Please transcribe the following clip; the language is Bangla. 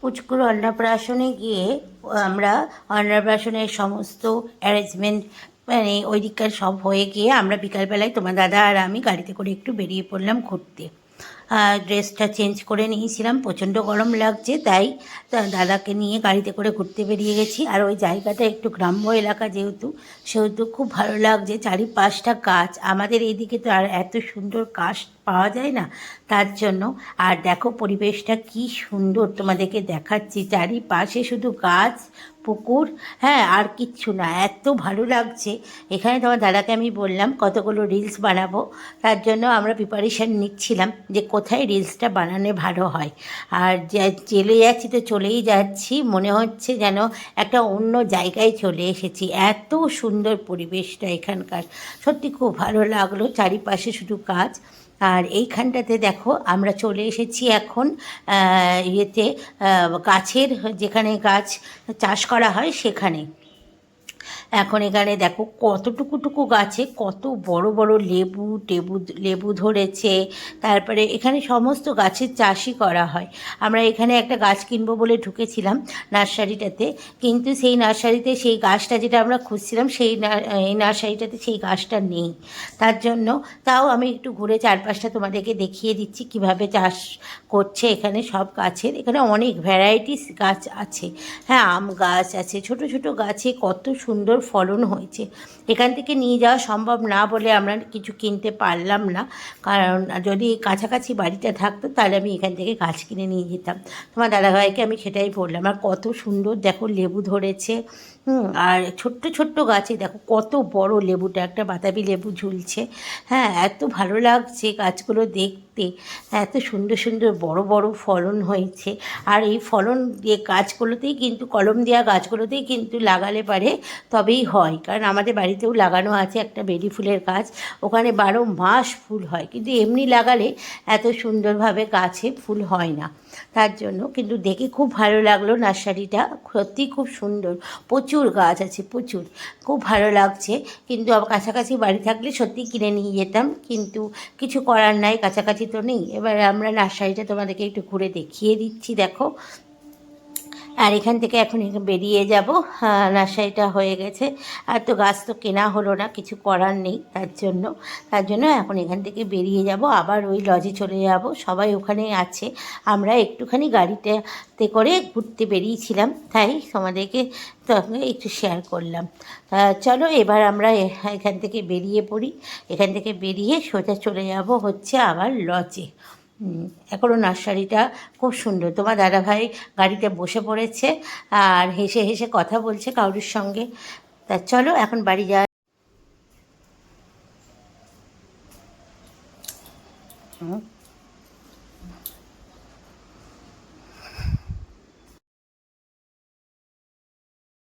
পুচকুর অন্নপ্রাশনে গিয়ে আমরা অন্নপ্রাশনের সমস্ত অ্যারেঞ্জমেন্ট মানে ওই দিককার সব হয়ে গিয়ে আমরা বিকালবেলায় তোমার দাদা আর আমি গাড়িতে করে একটু বেরিয়ে পড়লাম ঘুরতে। ড্রেসটা চেঞ্জ করে নিয়েছিলাম, প্রচণ্ড গরম লাগছে, তাই দাদাকে নিয়ে গাড়িতে করে ঘুরতে বেরিয়ে গেছি। আর ওই জায়গাটা একটু গ্রাম্য এলাকা যেহেতু, সেহেতু খুব ভালো লাগছে। চারিপাশটা গাছ, আমাদের এইদিকে তো আর এত সুন্দর গাছ পাওয়া যায় না, তার জন্য। আর দেখো পরিবেশটা কি সুন্দর তোমাদেরকে দেখাচ্ছি, চারিপাশে শুধু গাছ, পুকুর হ্যাঁ আর কিচ্ছু না, এত ভালো লাগছে। এখানে তোমার দাদাকে আমি বললাম কতগুলো রিলস বানাবো, তার জন্য আমরা প্রিপারেশান নিচ্ছিলাম যে কোথায় রিলসটা বানালে ভালো হয়। আর চলে যাচ্ছি তো চলেই যাচ্ছি, মনে হচ্ছে যেন একটা অন্য জায়গায় চলে এসেছি। এত সুন্দর পরিবেশটা এখানকার। সত্যি খুব ভালো লাগল চারিপাশে শুধু কাজ আর এইখানটাতে দেখো, আমরা চলে এসেছি এখন ইয়েতে গাছের যেখানে গাছ চাষ করা হয় সেখানে। এখন এখানে দেখো কতটুকু টুকু গাছে কত বড় বড় লেবু টেবু লেবু ধরেছে। তারপরে এখানে সমস্ত গাছের চাষই করা হয়। আমরা এখানে একটা গাছ কিনবো বলে ঢুকেছিলাম নার্সারিটাতে, কিন্তু সেই নার্সারিতে সেই গাছটা যেটা আমরা খুঁজছিলাম সেই এই নার্সারিটাতে সেই গাছটা নেই। তার জন্য তাও আমি একটু ঘুরে চারপাশটা তোমাদেরকে দেখিয়ে দিচ্ছি কীভাবে চাষ করছে এখানে সব গাছের। এখানে অনেক ভ্যারাইটিস গাছ আছে। হ্যাঁ আম গাছ আছে, ছোট ছোট গাছে কত সুন্দর ফলন হয়েছে। এখান থেকে নিয়ে যাওয়া সম্ভব না বলে আমরা কিছু কিনতে পারলাম না। কারণ যদি কাছাকাছি বাড়িটা থাকতো তাহলে আমি এখান থেকে গাছ কিনে নিয়ে যেতাম। তোমার দাদাভাইকে আমি সেটাই বললাম, আর কত সুন্দর দেখো লেবু ধরেছে আর ছোট্ট ছোট্ট গাছে দেখো কত বড় লেবুটা, একটা বাতাবি লেবু ঝুলছে। হ্যাঁ এত ভালো লাগছে গাছগুলো দেখতে। এত সুন্দর সুন্দর বড় বড় ফলন হয়েছে। আর এই ফলন দিয়ে গাছগুলোতেই কিন্তু, কলম দেওয়া গাছগুলোতেই কিন্তু লাগালে পারে, তবেই হয়। কারণ আমাদের বাড়িতেও লাগানো আছে একটা বেলি ফুলের গাছ, ওখানে বারো মাস ফুল হয়। কিন্তু এমনি লাগালে এত সুন্দরভাবে গাছে ফুল হয় না। তার জন্য কিন্তু দেখে খুব ভালো লাগল নার্সারিটা। সত্যি খুব সুন্দর। প্রচুর গাছ আছে, প্রচুর। খুব ভালো লাগছে। কিন্তু কাছাকাছি বাড়ি থাকলে সত্যি কিনে নিয়ে যেতাম। কিন্তু কিছু করার নাই, কাছাকাছি তো নেই। এবার আমরা নার্সারিটা তোমাদেরকে একটু ঘুরে দেখিয়ে দিচ্ছি, দেখো। আর এখান থেকে এখন বেরিয়ে যাব। নার্সারিটা হয়ে গেছে। আর তো গাছ তো কেনা হলো না, কিছু করার নেই তার জন্য। তার জন্য এখন এখান থেকে বেরিয়ে যাব। আবার ওই লজে চলে যাব। সবাই ওখানে আছে। আমরা একটুখানি গাড়িটাতে করে ঘুরতে বেরিয়েছিলাম। তাই তোমাদেরকে একটু শেয়ার করলাম। চলো এবার আমরা এখান থেকে বেরিয়ে পড়ি। এখান থেকে বেরিয়ে সোজা চলে যাব হচ্ছে আবার লজে এখনও নার্সারিটা খুব সুন্দর। তোমার দাদাভাই গাড়িতে বসে পড়েছে আর হেসে হেসে কথা বলছে কাউরির সঙ্গে। তা চলো, এখন বাড়ি যা হুম।